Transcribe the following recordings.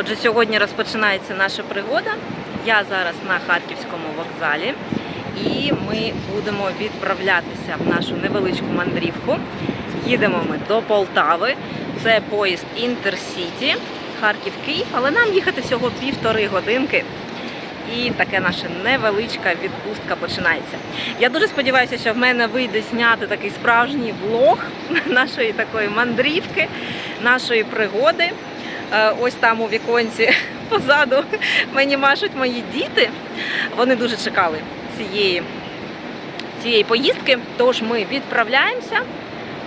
Отже, сьогодні розпочинається наша пригода. Я зараз на Харківському вокзалі, і ми будемо відправлятися в нашу невеличку мандрівку. Їдемо ми до Полтави. Це поїзд Інтерсіті, Харків-Київ, але нам їхати всього півтори годинки. І таке наша невеличка відпустка починається. Я дуже сподіваюся, що в мене вийде зняти такий справжній влог нашої такої мандрівки, нашої пригоди. Е, Ось там у віконці позаду мені машуть мої діти. Вони дуже чекали цієї, цієї поїздки. Тож ми відправляємося.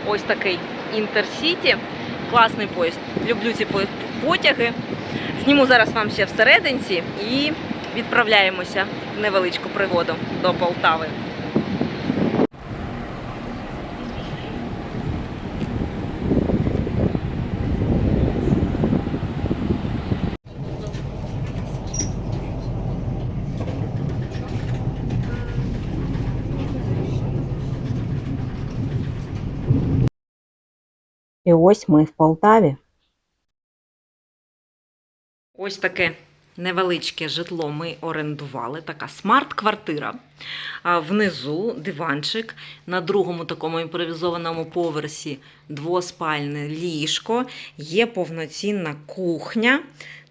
Ось такий інтерсіті. Класний поїзд. Люблю ці потяги. Зніму зараз вам ще всерединці і відправляємося в невеличку пригоду до Полтави. І ось ми в Полтаві. Ось таке невеличке житло ми орендували, така смарт-квартира. Внизу диванчик, на другому такому імпровізованому поверсі двоспальне ліжко, є повноцінна кухня,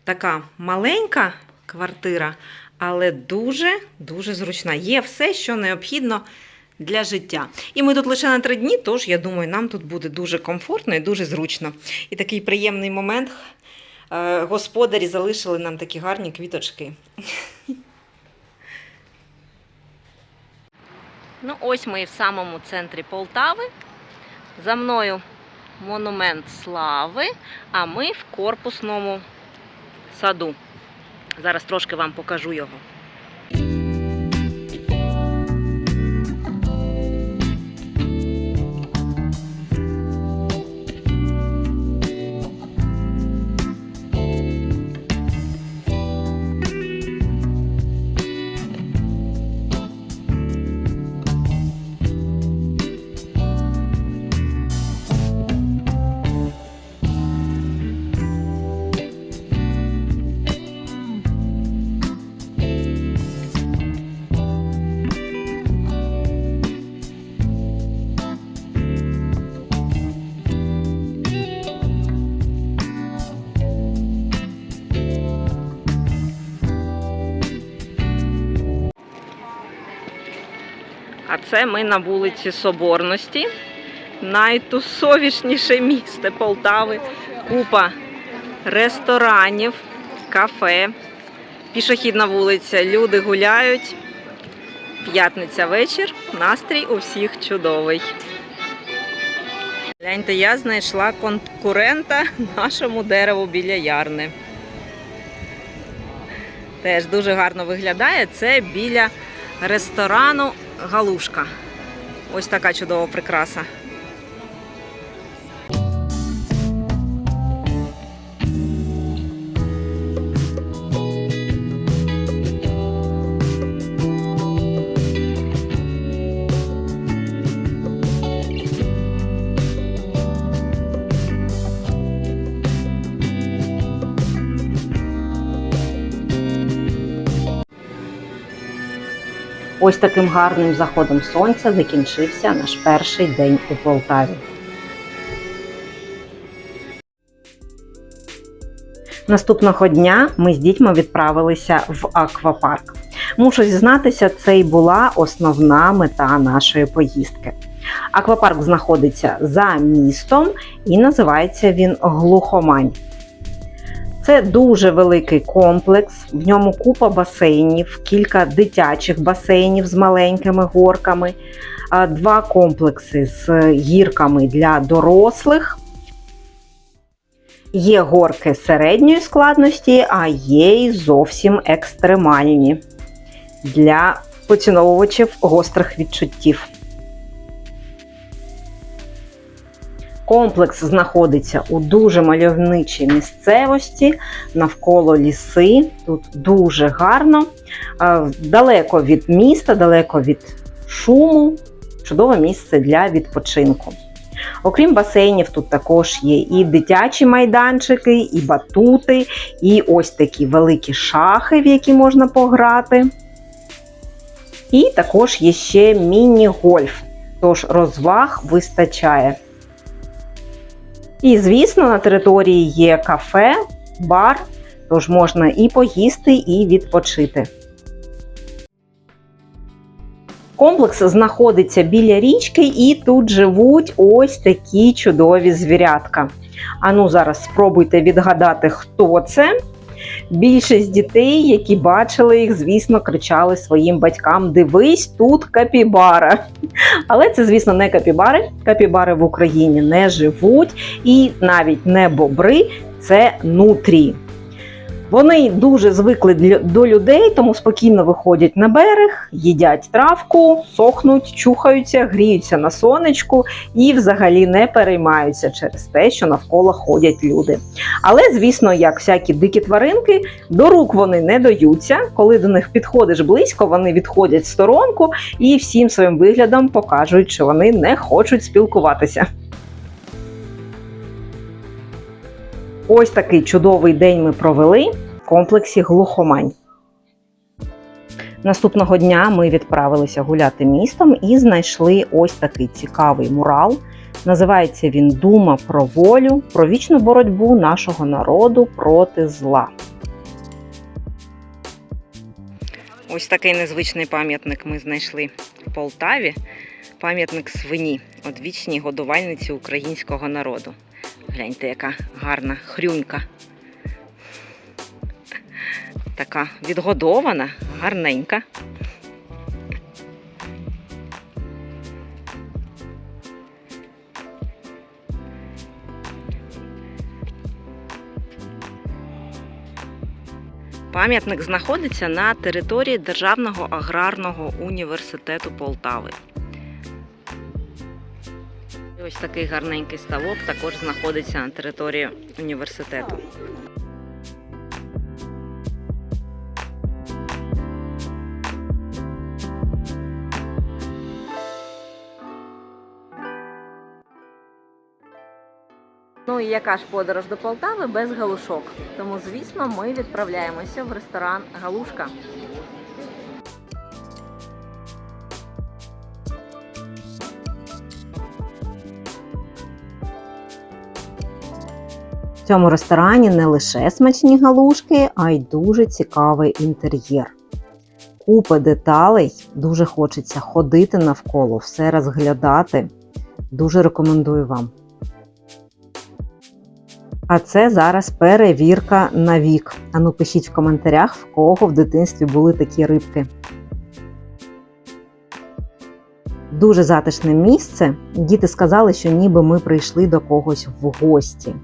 така маленька квартира, але дуже-дуже зручна. Є все, що необхідно для життя. І ми тут лише на три дні, тож я думаю, нам тут буде дуже комфортно і дуже зручно. І такий приємний момент. е, Господарі залишили нам такі гарні квіточки. Ну, ось ми і в самому центрі Полтави. За мною монумент слави, а ми в корпусному саду. Зараз трошки вам покажу його. А це ми на вулиці Соборності. Найтусовішніше місце Полтави. Купа ресторанів, кафе, пішохідна вулиця. Люди гуляють. П'ятниця вечір. Настрій у всіх чудовий. Гляньте, я знайшла конкурента нашому дереву біля ярни. Теж дуже гарно виглядає. Це біля ресторану Галушка. Ось така чудова прикраса. Ось таким гарним заходом сонця закінчився наш перший день у Полтаві. Наступного дня ми з дітьми відправилися в аквапарк. Мушу зізнатися, це і була основна мета нашої поїздки. Аквапарк знаходиться за містом і називається він Глухомань. Це дуже великий комплекс, в ньому купа басейнів, кілька дитячих басейнів з маленькими горками, два комплекси з гірками для дорослих. Є горки середньої складності, а є й зовсім екстремальні для поціновувачів гострих відчуттів. Комплекс знаходиться у дуже мальовничій місцевості, навколо ліси. Тут дуже гарно, Е, далеко від міста, далеко від шуму. Чудове місце для відпочинку. Окрім басейнів, тут також є і дитячі майданчики, і батути, і ось такі великі шахи, в які можна пограти. І також є ще міні-гольф, тож розваг вистачає. І, звісно, на території є кафе, бар, тож можна і поїсти, і відпочити. Комплекс знаходиться біля річки, і тут живуть ось такі чудові звірятка. Ану, зараз спробуйте відгадати, хто це. Більшість дітей, які бачили їх, звісно, кричали своїм батькам: Дивись, тут капібара. Але це, звісно, не капібари. Капібари в Україні не живуть, і навіть не бобри, це нутрії. Вони дуже звикли до людей, тому спокійно виходять на берег, їдять травку, сохнуть, чухаються, гріються на сонечку і взагалі не переймаються через те, що навколо ходять люди. Але, звісно, як всякі дикі тваринки, до рук вони не даються. Коли до них підходиш близько, вони відходять в сторонку і всім своїм виглядом покажуть, що вони не хочуть спілкуватися. Ось такий чудовий день ми провели в комплексі Глухомань. Наступного дня ми відправилися гуляти містом і знайшли ось такий цікавий мурал. Називається він Дума про волю, про вічну боротьбу нашого народу проти зла. Ось такий незвичний пам'ятник ми знайшли в Полтаві. Пам'ятник свині, одвічній годувальниці українського народу. Гляньте, яка гарна хрюнька. Така відгодована, гарненька. Пам'ятник знаходиться на території Державного аграрного університету Полтави. Ось такий гарненький ставок також знаходиться на території університету. І яка ж подорож до Полтави без галушок? Тому, звісно, ми відправляємося в ресторан Галушка. В цьому ресторані не лише смачні галушки, а й дуже цікавий інтер'єр. Купа деталей, дуже хочеться ходити навколо, все розглядати. Дуже рекомендую вам. А це зараз перевірка на вік. Ану, пишіть в коментарях, в кого в дитинстві були такі рибки. Дуже затишне місце. Діти сказали, що ніби ми прийшли до когось в гості.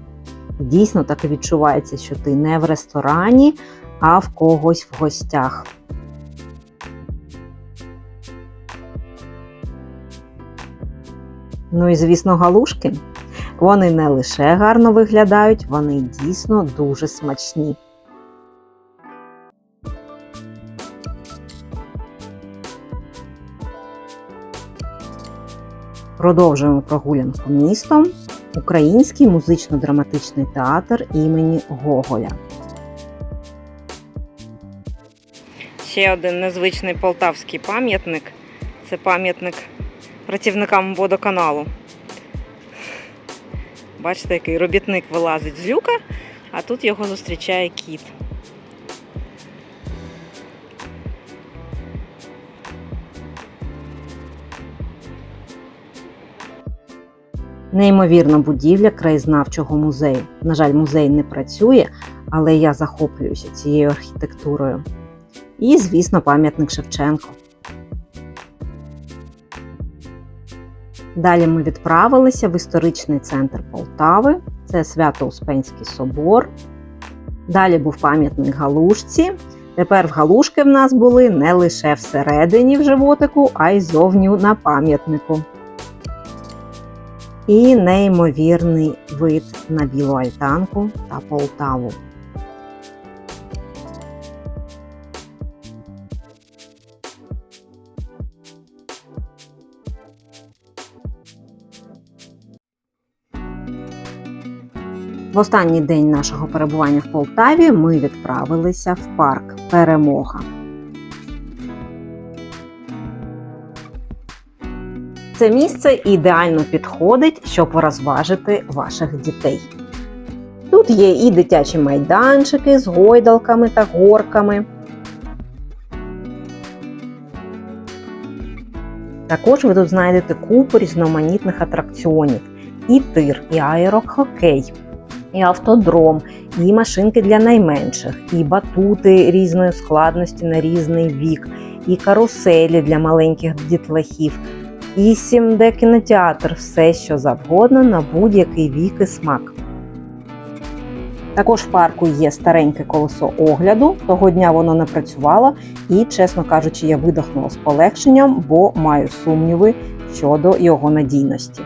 Дійсно так і відчувається, що ти не в ресторані, а в когось в гостях. Ну і звісно, галушки. Вони не лише гарно виглядають, вони дійсно дуже смачні. Продовжуємо прогулянку містом. Український музично-драматичний театр імені Гоголя. Ще один незвичний полтавський пам'ятник. Це пам'ятник працівникам водоканалу. Бачите, який робітник вилазить з люка, а тут його зустрічає кіт. Неймовірна будівля краєзнавчого музею. На жаль, музей не працює, але я захоплююся цією архітектурою. І, звісно, пам'ятник Шевченко. Далі ми відправилися в історичний центр Полтави, це Свято-Успенський собор. Далі був пам'ятник Галушці. Тепер в Галушки в нас були не лише всередині в животику, а й зовні на пам'ятнику. І неймовірний вид на білу альтанку та Полтаву. В останній день нашого перебування в Полтаві ми відправилися в парк Перемога. Це місце ідеально підходить, щоб розважити ваших дітей. Тут є і дитячі майданчики з гойдалками та горками. Також ви тут знайдете купу різноманітних атракціонів: і тир, і аерохокей, і автодром, і машинки для найменших, і батути різної складності на різний вік, і каруселі для маленьких дітлахів, і 7D кінотеатр, все що завгодно на будь-який вік і смак. Також в парку є стареньке колесо огляду. Того дня воно не працювало, і, чесно кажучи, я видихнула з полегшенням, бо маю сумніви щодо його надійності.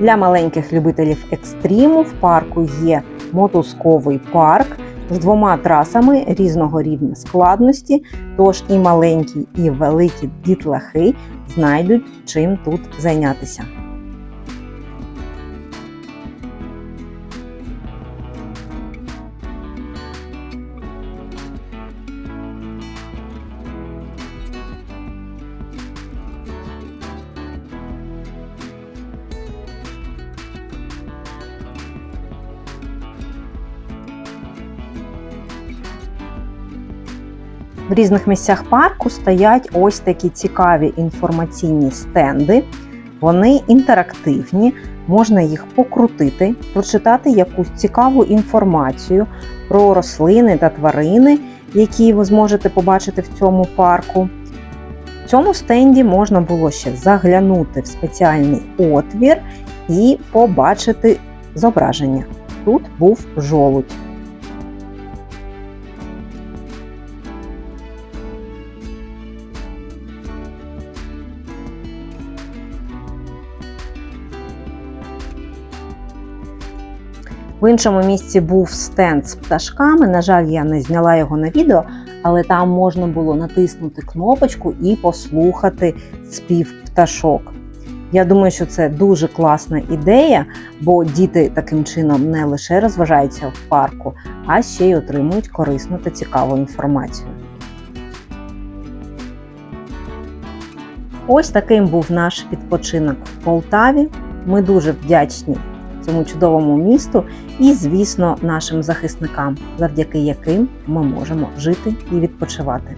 Для маленьких любителів екстриму в парку є мотузковий парк з двома трасами різного рівня складності, тож і маленькі, і великі дітлахи знайдуть чим тут зайнятися. В різних місцях парку стоять ось такі цікаві інформаційні стенди. Вони інтерактивні, можна їх покрутити, прочитати якусь цікаву інформацію про рослини та тварини, які ви зможете побачити в цьому парку. В цьому стенді можна було ще заглянути в спеціальний отвір і побачити зображення. Тут був жолудь. В іншому місці був стенд з пташками. На жаль, я не зняла його на відео, але там можна було натиснути кнопочку і послухати спів пташок. Я думаю, що це дуже класна ідея, бо діти таким чином не лише розважаються в парку, а ще й отримують корисну та цікаву інформацію. Ось таким був наш відпочинок в Полтаві. Ми дуже вдячні цьому чудовому місту і, звісно, нашим захисникам, завдяки яким ми можемо жити і відпочивати.